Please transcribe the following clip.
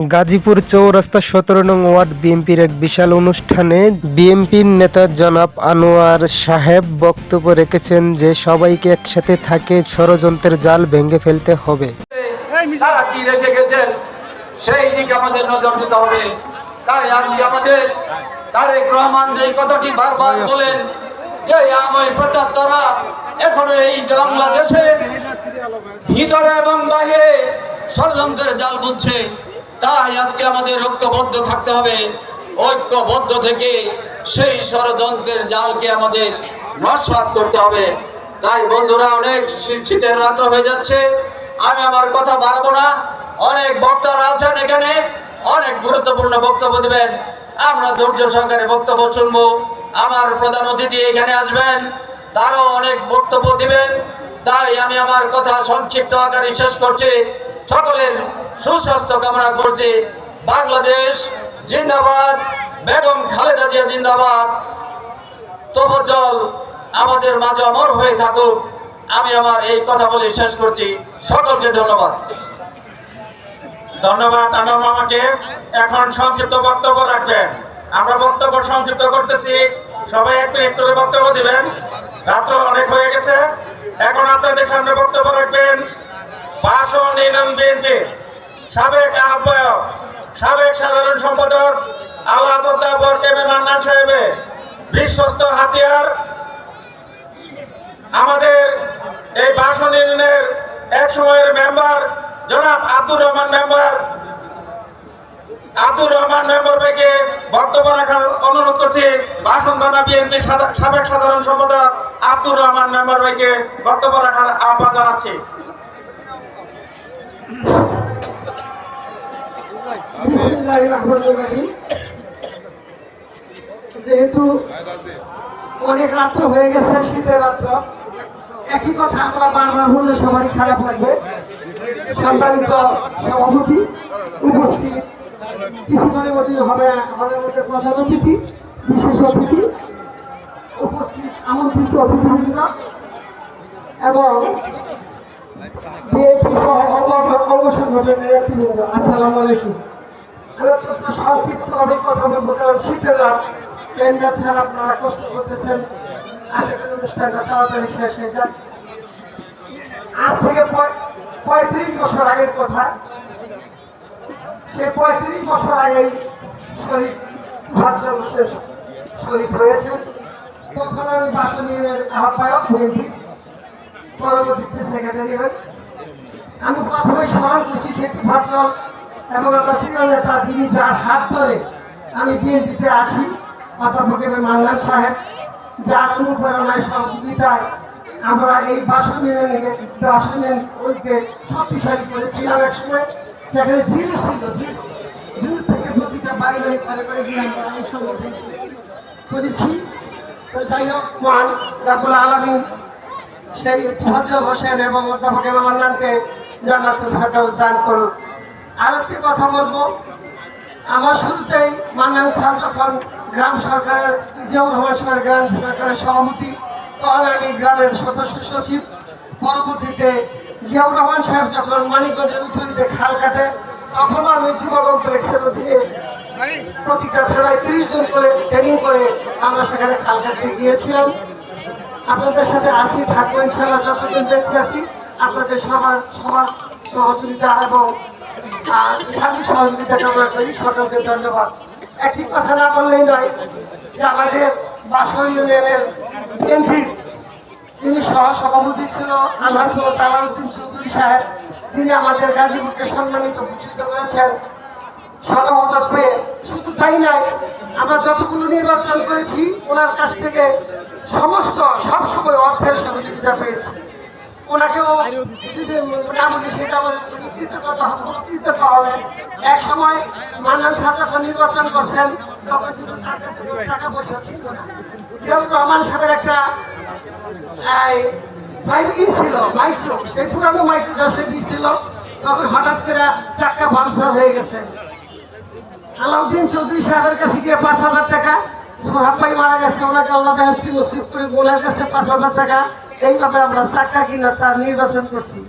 গাজীপুর চৌরাস্তা সতেরো নং ওয়ার্ড বিএনপির এক বিশাল অনুষ্ঠানে বিএনপির নেতা জনাব আনোয়ার সাহেব বক্তব্য রেখেছেন যে সবাইকে একসাথে থাকে ষড়যন্ত্রের জাল ভেঙে ফেলতে হবে। তারা কি রেখে গেছেন? সেই দিকে আমাদের নজর দিতে হবে। তাই আজকে আমাদের তারেক রহমান যে কথাটি বারবার বলেন যে আমি প্রচার তারা এখনও এই বাংলাদেশে ভিতরে এবং বাহিরে ষড়যন্ত্রের জাল বুঝছে তাই আজকে আমাদের ঐক্যবদ্ধ থাকতে হবে। ঐক্যবদ্ধ থেকে সেই ষড়যন্ত্রের জালকে আমাদের নস্বাত করতে হবে। তাই বন্ধুরা, অনেক শীতের রাত্র হয়ে যাচ্ছে। আমি আমার কথা বাড়াবো না। অনেক বক্তারা আছেন এখানে। অনেক গুরুত্বপূর্ণ বক্তব্য দেবেন। আমরা ধৈর্য সহকারে বক্তব্য শুনব। আমার প্রধান অতিথি এখানে আসবেন। তারাও অনেক বক্তব্য দিবেন। তাই আমি আমার কথা সংক্ষিপ্ত আকারে শেষ করছি। সকলের সুস্বাস্থ্য কামনা করছি। বাংলাদেশ জিন্দাবাদ, বেগম খালেদা জিয়া জিন্দাবাদ। তবজ্জল আমাদের মাঝে অমর হয়ে থাকুক। আমি আমার এই কথা বলে শেষ করছি। সকলকে ধন্যবাদ। ধন্যবাদ আনম মামাকে। এখন সংক্ষিপ্ত বক্তব্য রাখবেন। আমরা বক্তব্য সংক্ষিপ্ত করতেছি। সবাই এক মিনিট করে বক্তব্য দিবেন। রাত্র অনেক হয়ে গেছে। এখন আপনাদের সামনে বক্তব্য রাখবেন ভাষণ ইনাম বিএনপি। সাবেক আহ্বায়ক, সাবেক সাধারণ সম্পাদক আল্লাহ চোদ্দাবর কেমে মান্নান সাহেবে বিশ্বস্ত হাতিয়ার। আমাদের এই ভাষণ ইউনিয়নের এক সময়ের মেম্বার, জনাব আব্দুর রহমান মেম্বার। আব্দুর রহমান মেম্বার থেকে বক্তব্য রাখার অনুরোধ করছি, ভাষণ থানা বিএনপি সাবেক সাধারণ সম্পাদক আব্দুর রহমান মেম্বার ভাইকে বক্তব্য রাখার আহ্বান জানাচ্ছি। যেহেতু অনেক রাত্র হয়ে গেছে, শীতের রাত্র, একই কথা আমরা বারবার বললে সবারই খারাপ লাগবে সম্মানিত সভাপতি উপস্থিত কিছুক্ষণের মধ্যে হবে প্রধান অতিথি, বিশেষ অতিথি, উপস্থিত আমন্ত্রিত অতিথিবৃন্দ এবং বিএনপি সহ অঙ্গ সংগঠনের আলাইকুম। কথা বলব, কারণ কষ্ট করতেছেন। আশা শেষ আজ থেকে পঁয়ত্রিশ বছর আগের কথা। সে পঁয়ত্রিশ বছর আগেই শহীদ ভাবসাল শহীদ হয়েছে তখন আমি বাসনীয় আহ্বায়ক, বিএনপি। পরবর্তীতে সেক্রেটারি হই। আমি প্রথমে স্মরণ করছি সেতু ভাবচল এবং আমার প্রিয় নেতা যিনি যার হাত ধরে আমি বিএনপিতে আসি অধ্যাপক এম মান্নান সাহেব, যার অনুপ্রেরণায় সহযোগিতায় আমরা এই বাসন বাসনকে শক্তিশালী করেছিলাম এক সময়। যেখানে জিরো ছিল, জিরো। জিরো থেকে প্রতিটা বাড়ি বাড়ি করে করে গিয়ে আমরা এই সংগঠন করেছি। তো যাই হোক, মহান রাবুল আলমী সেই তুফাজ্জল হোসেন এবং অধ্যাপক এম মান্নানকে জান্নাতুল ফেরদাউস দান করুন আর একটি কথা বলব। আমার শুরুতেই মান্নান স্যার যখন গ্রাম সরকারের, জিয়াউর রহমান সাহেব গ্রাম সরকারের সভাপতি, তখন আমি গ্রামের সদস্য সচিব। পরবর্তীতে জিয়াউর রহমান সাহেব যখন মানিকগঞ্জের উত্তরীতে খাল কাটে তখনও আমি যুব কমপ্লেক্সের অধীনে প্রতিটা থানায় তিরিশ জন করে ট্রেনিং করে আমরা সেখানে খাল কাটতে গিয়েছিলাম। আপনাদের সাথে আসি থাকব ইনশাল্লাহ যতদিন বেঁচে আছি। আপনাদের সবার সবার সহযোগিতা এবং ধন্যবাদ। কথা না বললেই নয় যে আমাদের ইউনিয়নের তিনি ছিল তালাউদ্দিন চৌধুরী সাহেব, যিনি আমাদের শুধু তাই নয়, আমরা যতগুলো নির্বাচন করেছি, ওনার কাছ থেকে সমস্ত সবসময় অর্থের সহযোগিতা পেয়েছি। ওনাকেও বলি সেটা কৃতজ্ঞতা কৃতজ্ঞ হবে এক সময় মান্নান শাহ যখন নির্বাচন করছেন তখন কিন্তু তার কাছে টাকা পয়সা ছিল না। জিয়াউর রহমান সাহেবের একটা ই ছিল মাইক্রো সেই পুরানো মাইক্রোটা সে দিয়েছিল তখন হঠাৎ করে চাক্কা পাংচার হয়ে গেছে। আলাউদ্দিন চৌধুরী সাহেবের কাছে গিয়ে পাঁচ হাজার টাকা সোহাব ভাই মারা গেছে ওনাকে আল্লাহ বেহস্তি নসিব করে ওনার কাছে পাঁচ হাজার টাকা। এইভাবে আমরা চাকা কিনা তার নির্বাচন করছি।